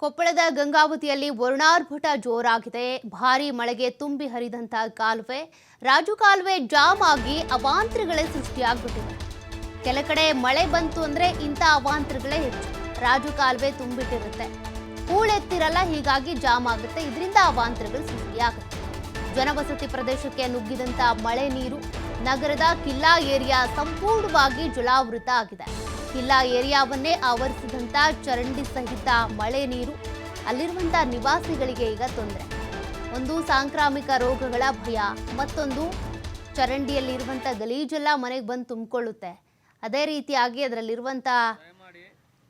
ಕೊಪ್ಪಳದ ಗಂಗಾವತಿಯಲ್ಲಿ ವರುಣಾರ್ಭಟ ಜೋರಾಗಿದೆ. ಭಾರೀ ಮಳೆಗೆ ತುಂಬಿ ಹರಿದಂತ ಕಾಲುವೆ, ರಾಜು ಕಾಲುವೆ ಜಾಮ್ ಆಗಿ ಅವಾಂತರಗಳೇ ಸೃಷ್ಟಿಯಾಗ್ಬಿಟ್ಟಿವೆ. ಕೆಲ ಕಡೆ ಮಳೆ ಬಂತು ಅಂದ್ರೆ ಇಂಥ ಅವಾಂತರಗಳೇ ಹೆಚ್ಚು. ರಾಜು ಕಾಲುವೆ ತುಂಬಿಟ್ಟಿರುತ್ತೆ. ಹೂಳೆತ್ತಿರಲ್ಲ ಹೀಗಾಗಿ ಜಾಮ್ ಆಗುತ್ತೆ. ಇದರಿಂದ ಅವಾಂತರಗಳು ಸೃಷ್ಟಿಯಾಗುತ್ತೆ. ಜನವಸತಿ ಪ್ರದೇಶಕ್ಕೆ ನುಗ್ಗಿದಂತ ಮಳೆ ನೀರು ನಗರದ ಕಿಲ್ಲಾ ಏರಿಯಾ ಸಂಪೂರ್ಣವಾಗಿ ಜಲಾವೃತ ಆಗಿದೆ. ಕಿಲ್ಲಾ ಏರಿಯಾವನ್ನೇ ಆವರಿಸಿದಂತ ಚರಂಡಿ ಸಹಿತ ಮಳೆ ನೀರು ಅಲ್ಲಿರುವಂಥ ನಿವಾಸಿಗಳಿಗೆ ಈಗ ತೊಂದರೆ. ಒಂದು ಸಾಂಕ್ರಾಮಿಕ ರೋಗಗಳ ಭಯ, ಮತ್ತೊಂದು ಚರಂಡಿಯಲ್ಲಿರುವಂಥ ಗಲೀಜೆಲ್ಲ ಮನೆಗೆ ಬಂದು ತುಂಬಿಕೊಳ್ಳುತ್ತೆ. ಅದೇ ರೀತಿಯಾಗಿ ಅದರಲ್ಲಿರುವಂಥ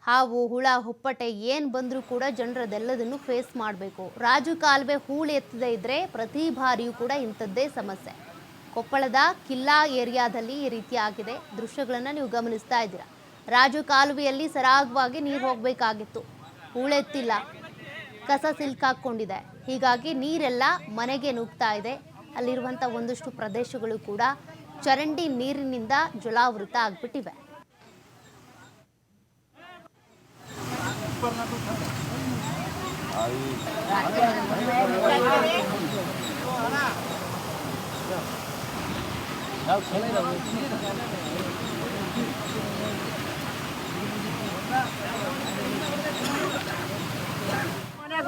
ಹಾವು, ಹುಳ, ಹುಪ್ಪಟೆ ಏನು ಬಂದರೂ ಕೂಡ ಜನರದೆಲ್ಲದನ್ನು ಫೇಸ್ ಮಾಡಬೇಕು. ರಾಜು ಕಾಲುವೆ ಹೂಳು ಎತ್ತದೇ ಇದ್ದರೆ ಪ್ರತಿ ಬಾರಿಯೂ ಕೂಡ ಇಂಥದ್ದೇ ಸಮಸ್ಯೆ. ಕೊಪ್ಪಳದ ಕಿಲ್ಲಾ ಏರಿಯಾದಲ್ಲಿ ಈ ರೀತಿ ಆಗಿದೆ ದೃಶ್ಯಗಳನ್ನು ನೀವು ಗಮನಿಸ್ತಾ ಇದ್ದೀರಾ. ರಾಜು ಕಾಲುವೆಯಲ್ಲಿ ಸರಾಗವಾಗಿ ನೀರು ಹೋಗಬೇಕಾಗಿತ್ತು. ಹೂಳೆತ್ತಿಲ್ಲ ಕಸ ಸಿಲ್ಕಾಕೊಂಡಿದೆ ಹೀಗಾಗಿ ನೀರೆಲ್ಲ ಮನೆಗೆ ನುಗ್ತಾ ಇದೆ. ಅಲ್ಲಿರುವಂಥ ಒಂದಷ್ಟು ಪ್ರದೇಶಗಳು ಕೂಡ ಚರಂಡಿ ನೀರಿನಿಂದ ಜಲಾವೃತ ಆಗ್ಬಿಟ್ಟಿವೆ.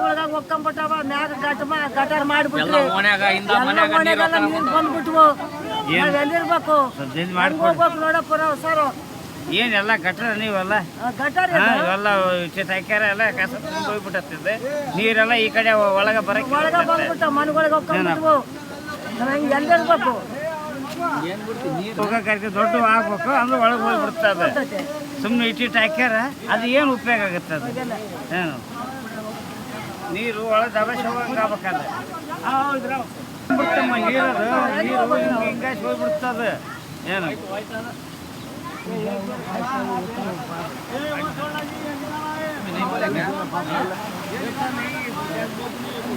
ಒಳಗಾಗ ಒಕ್ಕಂಬಿಟ್ಟವ ಮ್ಯಾಗ ಗಟ್ ಮಾ ಗಟಾರ್ ಮಾಡ್ಬಿಟ್ರಿ. ಮನ್ಯಾಗ ನೀರ್ ಬಂದ್ಬಿಟ್ವು. ನಾವ್ ಎಲ್ಲಿರ್ಬೇಕು? ಹೋಗ್ಬೇಕು ನೋಡಪ್ಪ ನಾವು ಸರ್. ಏನೆಲ್ಲ ಕಟ್ರ ನೀವೆಲ್ಲ? ಗಟಾರ್ ಇವೆಲ್ಲ ಹಾಕ್ಯಾರ ಎಲ್ಲ ಕಸ ತುಂಬ ಹೋಗ್ಬಿಟ್ಟತ್ತಿದೆ ನೀರೆಲ್ಲ ಈ ಕಡೆ ಒಳಗ ಬರಕ್ಕೆ ಒಳಗೆ ಬಂದ್ಬಿಟ್ಟ ಮನೆಗಳಿಗೆ ಒಕ್ಕಂಬಿಟ್ವು ನಾವ್ ಎಲ್ಲಿರ್ಬೇಕು? ಹೋಗಕ್ಕೆ ದೊಡ್ಡ ಆಗ್ಬೇಕು ಅಂದ್ರೆ ಒಳಗೆ ಹೋಗ್ಬಿಡ್ತದೆ. ಸುಮ್ಮನೆ ಇಟ್ಟಿಟ್ಟು ಹಾಕ್ಯಾರ ಅದು ಏನು ಉಪಯೋಗ ಆಗುತ್ತೆ ಅದು? ಏನು? ನೀರು ಒಳಗೆ ದಬಾಶ್ ಹೋಗಂಗೆ ಆಗ್ಬೇಕಲ್ಲ ಬಿಡ್ತಮ್ಮ ನೀರದು ನೀರು ಹಿಂಗೆ ಹಿಂಗಾಸಿ ಹೋಗ್ಬಿಡ್ತದೆ ಏನು?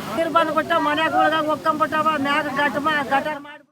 ನೀರ್ ಬಂದ್ಬಿಟ್ಟ ಮನ್ಯಾಗ ಒಳಗಾಗ ಒಕ್ಕಂಬಿಟ್ಟವ ಮ್ಯಾಗ ಗಟ್ ಮಾ ಗಟಾರ್ ಮಾಡಿ.